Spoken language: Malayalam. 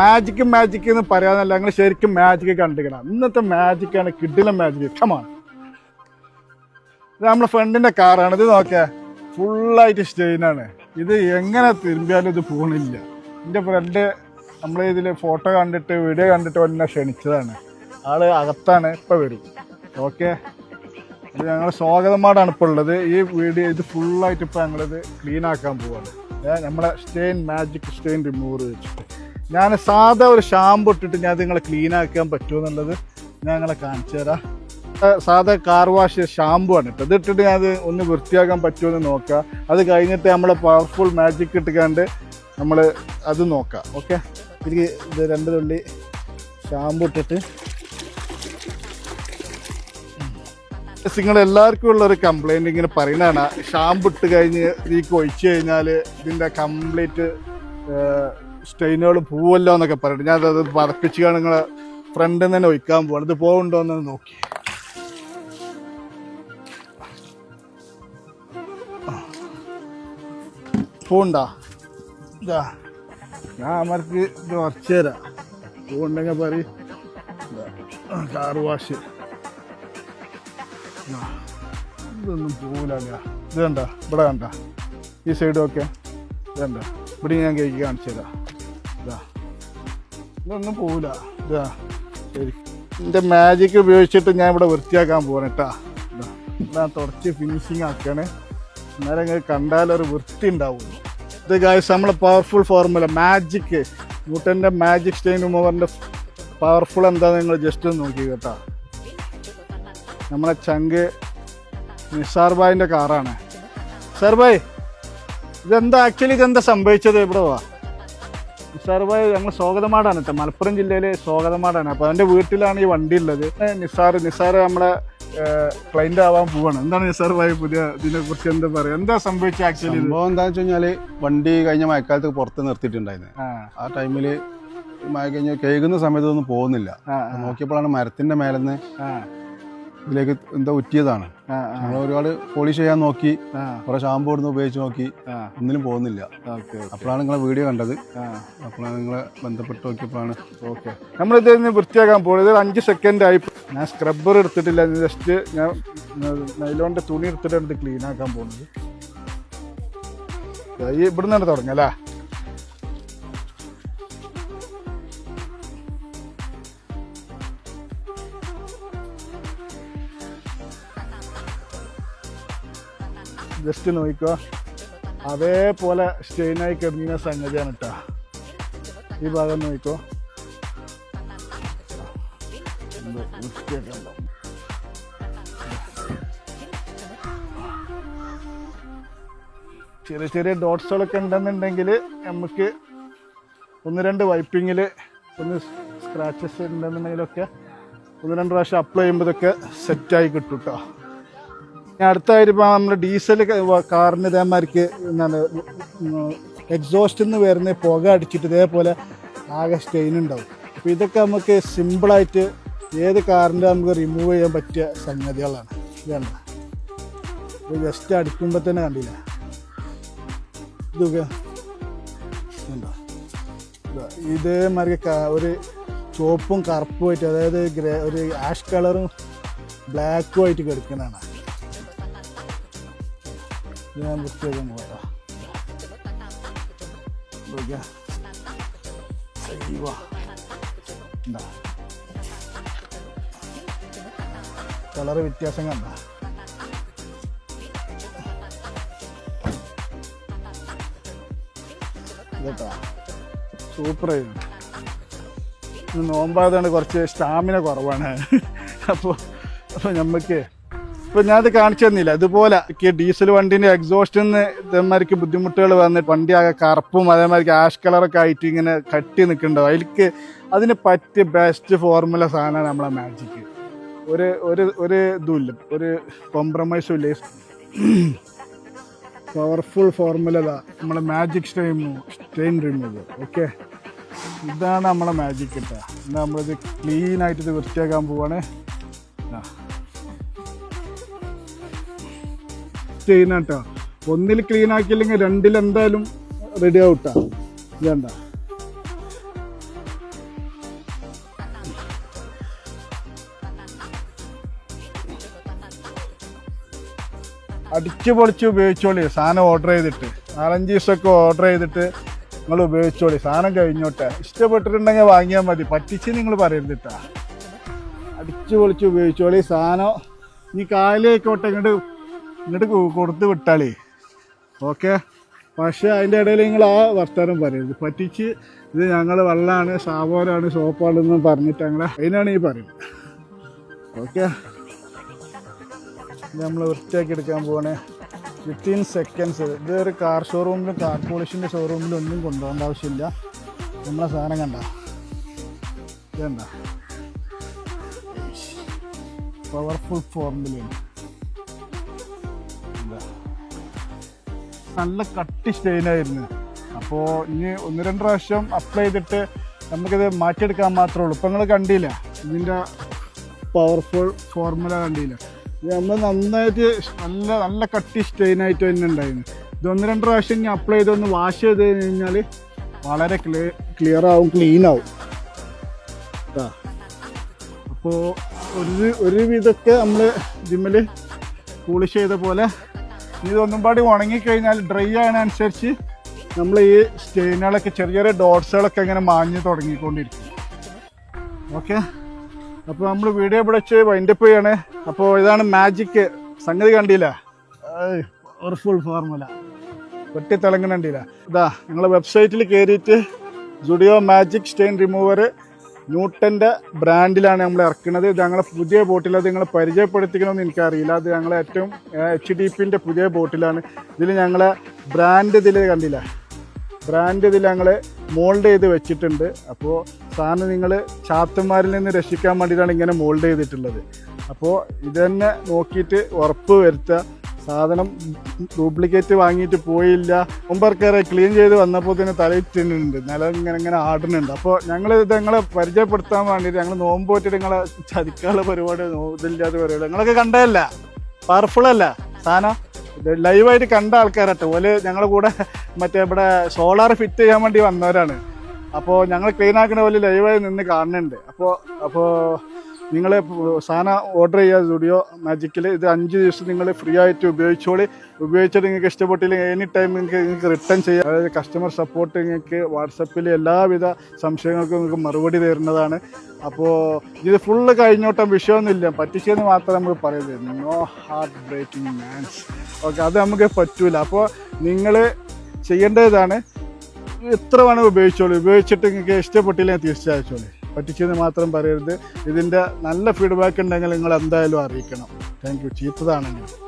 മാജിക് മാജിക് എന്ന് പറയാനല്ല. ഞങ്ങൾ ശരിക്കും മാജിക് കണ്ടിരിക്കണം. ഇന്നത്തെ മാജിക് ആണ് കിഡിലെ മാജിക് ഇഷ്ടമാണ് ഇത് നമ്മുടെ ഫ്രണ്ടിന്റെ കാറാണ് ഇത് നോക്കിയാ ഫുള്ളായിട്ട് സ്റ്റെയിനാണ് ഇത് എങ്ങനെ തിരുമ്പിയാലും ഇത് പോണില്ല. എന്റെ ഫ്രണ്ട് നമ്മൾ ഇതിൽ ഫോട്ടോ കണ്ടിട്ട് വീഡിയോ കണ്ടിട്ട് എന്നെ ക്ഷണിച്ചതാണ്. ആൾ അകത്താണ് ഇപ്പം വരും. ഓക്കെ ഇത് ഞങ്ങൾ സ്വാഗതമാടാണ് ഇപ്പോൾ ഉള്ളത്. ഈ വീഡിയോ ഇത് ഫുള്ളായിട്ട് ഇപ്പോൾ ഞങ്ങളിത് ക്ലീൻ ആക്കാൻ പോവാണ്. നമ്മളെ സ്റ്റെയിൻ മാജിക് സ്റ്റെയിൻ റിമൂവർ വെച്ചിട്ട് ഞാൻ സാധാ ഒരു ഷാമ്പു ഇട്ടിട്ട് ഞാൻ നിങ്ങളെ ക്ലീൻ ആക്കാൻ പറ്റുമെന്നുള്ളത് ഞാൻ നിങ്ങളെ കാണിച്ചു തരാം. സാധാ കാർ വാഷ് ഷാമ്പു ആണ് ഇട്ടത്. ഇട്ടിട്ട് ഞാൻ അത് ഒന്ന് വൃത്തിയാക്കാൻ പറ്റുമെന്ന് നോക്കാം. അത് കഴിഞ്ഞിട്ട് നമ്മളെ പവർഫുൾ മാജിക് ഇട്ടുകൊണ്ട് നമ്മൾ അത് നോക്കാം. ഓക്കെ എനിക്ക് ഇത് രണ്ട് തുള്ളി ഷാമ്പു ഇട്ടിട്ട്. നിങ്ങൾ എല്ലാവർക്കും ഉള്ള ഒരു കംപ്ലൈന്റ് ഇങ്ങനെ പറയുന്നതാണ്. ഷാമ്പു ഇട്ട് കഴിഞ്ഞ് ഇതിക്ക് ഒഴിച്ചു കഴിഞ്ഞാൽ ഇതിന്റെ കംപ്ലീറ്റ് സ്റ്റെയിനുകൾ പോവല്ലോ എന്നൊക്കെ പറഞ്ഞിട്ട് ഞാൻ അത് പതപ്പിച്ച് നിങ്ങളെ ഫ്രണ്ടിൽ നിന്ന് തന്നെ ഒഴിക്കാൻ പോകണം ഇത് പോകുന്നുണ്ടോ എന്ന് നോക്കി. പോണ്ടാ ഇതാ. ഞാൻ അവർക്ക് ഇത് കുറച്ച് തരാം. പോണ്ടെങ്കിൽ പറയും. കാർ വാഷ് ഇതൊന്നും പോകില്ല ഇത് കണ്ട? ഇവിടെ കണ്ട? ഈ സൈഡ് ഒക്കെ ഇത് കണ്ട ഇവിടെ ഞാൻ കേക്ക് കാണിച്ചു തരാം. ഇതാ. ഇതൊന്നും പോവില്ല. ഇതാ. ശരി. എന്റെ മാജിക് ഉപയോഗിച്ചിട്ട് ഞാൻ ഇവിടെ വൃത്തിയാക്കാൻ പോകണം കേട്ടാ. ഞാൻ തുടച്ച് ഫിനിഷിങ് ആക്കണേ. അന്നേരം കണ്ടാലൊരു വൃത്തി ഉണ്ടാവുള്ളൂ ഇത് ഗായ്സ് നമ്മളെ പവർഫുൾ ഫോർമുല മാജിക് ന്യൂട്ടന്റെ മാജിക് സ്റ്റെയിൻ റിമൂവറിന്റെ പവർഫുൾ എന്താണെന്ന് നിങ്ങൾ ജസ്റ്റ് ഒന്ന് നോക്കി കേട്ടോ. നമ്മളെ ചങ്ക് നിസാർ ഭായിന്റെ കാറാണ് സർബായ് ഇതെന്താ? ആക്ച്വലി ഇതെന്താ സംഭവിച്ചത്? ഇവിടെ വാ. നിസാർ ഭായ് ഞങ്ങൾ സ്വാഗതമാടാണ് കേട്ടോ. മലപ്പുറം ജില്ലയിലെ സ്വാഗതമാടാണ്. അപ്പോൾ അവന്റെ വീട്ടിലാണ് ഈ വണ്ടി ഉള്ളത്. നിസാർ നിസാർ നമ്മളെ ക്ലൈന്റ് ആവാൻ പോവാണ്. എന്താണ് നിസാർ ഭായ് പുതിയ ഇതിനെ കുറിച്ച് എന്താ പറയുക എന്താ സംഭവിച്ചത് ആക്ച്വലി സംഭവം എന്താന്ന് വെച്ച് കഴിഞ്ഞാൽ വണ്ടി കഴിഞ്ഞ മഴക്കാലത്ത് പുറത്ത് നിർത്തിയിട്ടുണ്ടായിരുന്നു. ആ. ടൈമിൽ മഴ കഴിഞ്ഞ കേൾക്കുന്ന സമയത്തൊന്നും പോകുന്നില്ല. നോക്കിയപ്പോഴാണ് മരത്തിന്റെ മേലെന്ന് ഇതിലേക്ക് എന്താ ഉറ്റിയതാണ്. ഞങ്ങൾ ഒരുപാട് പോളിഷ് ചെയ്യാൻ നോക്കി കുറെ ഷാമ്പു ഇടുന്ന് ഉപയോഗിച്ച് നോക്കി ഒന്നിനും പോകുന്നില്ല. അപ്പോഴാണ് നിങ്ങളെ വീഡിയോ കണ്ടത്. അപ്പോഴാണ് നിങ്ങളെ ബന്ധപ്പെട്ട് നോക്കിയപ്പോഴാണ്. ഓക്കെ. നമ്മളിത് വൃത്തിയാക്കാൻ പോകുന്നത് ഇത് അഞ്ച് സെക്കൻഡ് ആയി. ഞാൻ സ്ക്രബ്ബർ എടുത്തിട്ടില്ല. ജസ്റ്റ് ഞാൻ നൈലോണിന്റെ തുണി എടുത്തിട്ടാണ് ഇത് ക്ലീൻ ആക്കാൻ പോകുന്നത് ഇവിടുന്നാണ് ഈ നിന്നാണ് ജസ്റ്റ് നോക്കിക്കോ. അതേപോലെ സ്റ്റെയിനായി കിടന്ന സംഗതിയാണ് കേട്ടോ ഈ ഭാഗം നോക്കിക്കോ. ചെറിയ ചെറിയ ഡോട്ട്സുകളൊക്കെ ഉണ്ടെന്നുണ്ടെങ്കിൽ നമുക്ക് ഒന്ന് രണ്ട് വൈപ്പിങ്ങിൽ ഒന്ന് സ്ക്രാച്ചസ് ഉണ്ടെന്നുണ്ടെങ്കിലൊക്കെ ഒന്ന് രണ്ട് പ്രാവശ്യം അപ്ലൈ ചെയ്യുമ്പോൾ ഇതൊക്കെ സെറ്റായി കിട്ടും കേട്ടോ അടുത്തായിട്ട് ഇപ്പോൾ നമ്മൾ ഡീസൽ കാറിന് ഇതേമാതിരിക്ക് എന്താണ് എക്സോസ്റ്റിൽ നിന്ന് വരുന്ന പുക അടിച്ചിട്ട് ഇതേപോലെ ആകെ സ്റ്റെയിൻ ഉണ്ടാവും. അപ്പോൾ ഇതൊക്കെ നമുക്ക് സിമ്പിളായിട്ട് ഏത് കാറിന്റെ നമുക്ക് റിമൂവ് ചെയ്യാൻ പറ്റിയ സംഗതികളാണ്. ഇതാണ്. ഇത് ജസ്റ്റ് അടിക്കുമ്പോൾ തന്നെ കണ്ടില്ല? ഇതൊക്കെ ഉണ്ടോ? ഇതാ, ഇതേമാതിരി ഒരു ചുവപ്പും കറുപ്പും ആയിട്ട് അതായത് ഗ്രേ ഒരു ആഷ് കളറും ബ്ലാക്കും ആയിട്ട് കിടക്കുന്നതാണ് ഞാൻ വൃത്തിയാക്കാൻ പോകാം കളറ് വ്യത്യാസം കണ്ട കേട്ടാ ഇത് നോമ്പായതുകൊണ്ട് കുറച്ച് സ്റ്റാമിന കുറവാണ് അപ്പോൾ അപ്പോൾ നമുക്ക് ഇപ്പൊ ഞാനത് കാണിച്ചു തന്നില്ല. ഇതുപോലെ ഡീസൽ വണ്ടിന്റെ എക്സോസ്റ്റിൽ നിന്ന് ഇതേമാതിരിക്ക് ബുദ്ധിമുട്ടുകൾ വന്നിട്ട് വണ്ടി ആകെ കറുപ്പും അതേമാതിരി ആഷ് കളറൊക്കെ ആയിട്ട് ഇങ്ങനെ കട്ടി നിൽക്കുന്നുണ്ടാവും അതിലേക്ക് അതിന് പറ്റിയ ബെസ്റ്റ് ഫോർമുല സാധനമാണ് നമ്മളെ മാജിക്ക് ഒരു ഒരു ഒരു ഇതുമില്ല. ഒരു കോംപ്രമൈസും ഇല്ല. പവർഫുൾ ഫോർമുല നമ്മളെ magic stain stain remove okay ഇതാണ് നമ്മളെ മാജിക് കേട്ടോ എന്നാൽ നമ്മളിത് ക്ലീനായിട്ട് ഇത് വൃത്തിയാക്കാൻ പോവാണ്. ആ ടെസ്റ്റ് ചെയ്യുന്ന കേട്ടോ. ഒന്നിൽ ക്ലീൻ ആക്കിയില്ലെങ്കിൽ രണ്ടിൽ എന്തായാലും റെഡി ആവട്ടാ വേണ്ട അടിച്ചു പൊളിച്ച് ഉപയോഗിച്ചോളി സാധനം ഓർഡർ ചെയ്തിട്ട്. നാലഞ്ച് ദിവസമൊക്കെ ഓർഡർ ചെയ്തിട്ട് നിങ്ങൾ ഉപയോഗിച്ചോളി. സാധനം കഴിഞ്ഞോട്ടെ. ഇഷ്ടപ്പെട്ടിട്ടുണ്ടെങ്കിൽ വാങ്ങിയാൽ മതി. പറ്റിച്ച് നിങ്ങൾ പറയരുതിട്ടാ അടിച്ചു പൊളിച്ച് ഉപയോഗിച്ചോളി. സാധനം ഇനി കായലേക്കോട്ടെ ഇങ്ങോട്ട് ഇങ്ങോട്ട് കൊടുത്ത് വിട്ടാളേ. ഓക്കെ? പക്ഷേ അതിന്റെ ഇടയിൽ നിങ്ങൾ ആ വർത്തമാനം പറയരുത്. പറ്റിച്ച് ഇത് ഞങ്ങൾ വെള്ളമാണ് സാബോനാണ് സോപ്പാണെന്ന് പറഞ്ഞിട്ട് ഞങ്ങൾ അതിനാണ് ഈ പറയുന്നത്. ഓക്കെ? നമ്മൾ വൃത്തിയാക്കി എടുക്കാൻ പോകണേ വിത്തിൻ സെക്കൻഡ്സ് ഇത് ഒരു കാർ ഷോറൂമിലും കാർ പോളിഷിന്റെ ഷോറൂമിലും ഒന്നും കൊണ്ടുപോകേണ്ട ആവശ്യമില്ല. നമ്മളെ സാധനം കണ്ട. വേണ്ട പവർഫുൾ ഫോർമുലയാണ് നല്ല കട്ടി സ്റ്റെയിനായിരുന്നു അപ്പോൾ ഇനി ഒന്ന് രണ്ട് പ്രാവശ്യം അപ്ലൈ ചെയ്തിട്ട് നമുക്കിത് മാറ്റിയെടുക്കാൻ മാത്രമേ ഉള്ളൂ. ഇപ്പം നിങ്ങൾ കണ്ടില്ല. ഇതിന്റെ പവർഫുൾ ഫോർമുല കണ്ടില്ല. ഇത് നമ്മൾ നന്നായിട്ട് നല്ല നല്ല കട്ടി സ്റ്റെയിനായിട്ട് തന്നെ ഉണ്ടായിരുന്നു. ഇത് ഒന്ന് രണ്ട് പ്രാവശ്യം ഇനി അപ്ലൈ ചെയ്തൊന്ന് വാഷ് ചെയ്ത് കഴിഞ്ഞാൽ വളരെ ക്ലിയർ ക്ലിയർ ആവും ക്ലീൻ ആവും. അപ്പോൾ ഒരു ഒരു വിധമൊക്കെ നമ്മൾ ജിമ്മിൽ പോളിഷ് ചെയ്ത പോലെ ഇതൊന്നും പാടി ഉണങ്ങിക്കഴിഞ്ഞാൽ ഡ്രൈ ആകുന്നതനുസരിച്ച് നമ്മൾ ഈ സ്റ്റെയിനുകളൊക്കെ ചെറിയ ചെറിയ ഡോട്ട്സുകളൊക്കെ ഇങ്ങനെ മാഞ്ഞ് തുടങ്ങിക്കൊണ്ടിരിക്കും. ഓക്കെ അപ്പോൾ നമ്മൾ വീഡിയോ ഇവിടെ വെച്ച് വൈൻഡപ്പ് ചെയ്യാണ്. അപ്പോൾ ഇതാണ് മാജിക്ക് സംഗതി കണ്ടില്ല? ഫുൾ ഫോർമുല വെട്ടി തിളങ്ങണ്ടില്ല ഇതാ നിങ്ങളെ വെബ്സൈറ്റിൽ കയറിയിട്ട് ജുഡിയോ മാജിക് സ്റ്റെയിൻ റിമൂവർ ന്യൂട്ടന്റെ ബ്രാൻഡിലാണ് നമ്മൾ ഇറക്കുന്നത്. ഇത് ഞങ്ങളെ പുതിയ ബോട്ടിൽ അത് നിങ്ങളെ പരിചയപ്പെടുത്തിക്കണമെന്ന് എനിക്കറിയില്ല. അത് ഞങ്ങളെ ഏറ്റവും എച്ച് ഡി പിന്റെ പുതിയ ബോട്ടിലാണ്. ഇതിൽ ഞങ്ങളെ ബ്രാൻഡ് ഇതിൽ കണ്ടില്ല. ബ്രാൻഡ് ഇതിൽ ഞങ്ങൾ മോൾഡ് ചെയ്ത് വെച്ചിട്ടുണ്ട്. അപ്പോൾ സാറിന് നിങ്ങൾ ചാത്തന്മാരിൽ നിന്ന് രക്ഷിക്കാൻ വേണ്ടിയിട്ടാണ് ഇങ്ങനെ മോൾഡ് ചെയ്തിട്ടുള്ളത്. അപ്പോൾ ഇതന്നെ നോക്കിയിട്ട് ഉറപ്പ് വരുത്തുക. സാധനം ഡ്യൂപ്ലിക്കേറ്റ് വാങ്ങിയിട്ട് പോയില്ല. മുമ്പർക്കേറെ ക്ലീൻ ചെയ്ത് വന്നപ്പോൾ തന്നെ തലയിട്ടുണ്ട് നില ഇങ്ങനെ ഇങ്ങനെ ആടുന്നുണ്ട്. അപ്പോൾ ഞങ്ങൾ ഇത് ഞങ്ങളെ പരിചയപ്പെടുത്താൻ വേണ്ടിയിട്ട് ഞങ്ങൾ നോമ്പ് പോയിട്ട് നിങ്ങളെ ചതിക്കാനുള്ള പരിപാടി ഇതില്ലാത്ത പരിപാടി. നിങ്ങളൊക്കെ കണ്ടതല്ല? പവർഫുൾ അല്ല? സാധനം? ലൈവായിട്ട് കണ്ട ആൾക്കാരട്ടെ. ഓൽ ഞങ്ങളുടെ കൂടെ മറ്റേ ഇവിടെ സോളാർ ഫിറ്റ് ചെയ്യാൻ വേണ്ടി വന്നവരാണ്. അപ്പോൾ ഞങ്ങൾ ക്ലീൻ ആക്കുന്ന പോലെ ലൈവായി നിന്ന് കാണുന്നുണ്ട്. അപ്പോൾ അപ്പോൾ നിങ്ങൾ സാധനം ഓർഡർ ചെയ്യുക സ്റ്റുഡിയോ മാജിക്കിൽ ഇത് അഞ്ച് ദിവസം നിങ്ങൾ ഫ്രീ ആയിട്ട് ഉപയോഗിച്ചോളി. ഉപയോഗിച്ചിട്ട് നിങ്ങൾക്ക് ഇഷ്ടപ്പെട്ടില്ലെങ്കിൽ എനി ടൈം നിങ്ങൾക്ക് നിങ്ങൾക്ക് റിട്ടേൺ ചെയ്യാം. അതായത് കസ്റ്റമർ സപ്പോർട്ട് നിങ്ങൾക്ക് വാട്സപ്പിൽ എല്ലാവിധ സംശയങ്ങൾക്കും നിങ്ങൾക്ക് മറുപടി തരുന്നതാണ്. അപ്പോൾ ഇത് ഫുള്ള് കഴിഞ്ഞോട്ടം വിഷയമൊന്നുമില്ല. പറ്റിച്ചെന്ന് മാത്രം നമ്മൾ പറയുന്നത്. No heart breaking mans okay അത് നമുക്ക് പറ്റൂല. അപ്പോൾ നിങ്ങൾ ചെയ്യേണ്ടതാണ് എത്ര വേണം ഉപയോഗിച്ചോളൂ. ഉപയോഗിച്ചിട്ട് നിങ്ങൾക്ക് ഇഷ്ടപ്പെട്ടില്ലെങ്കിൽ തിരിച്ചയച്ചോളൂ പറ്റിച്ചെന്ന് മാത്രം പറയരുത്. ഇതിന്റെ നല്ല ഫീഡ്ബാക്ക് ഉണ്ടെങ്കിൽ നിങ്ങൾ എന്തായാലും അറിയിക്കണം. Thank you ചീത്തതാണെങ്കിൽ.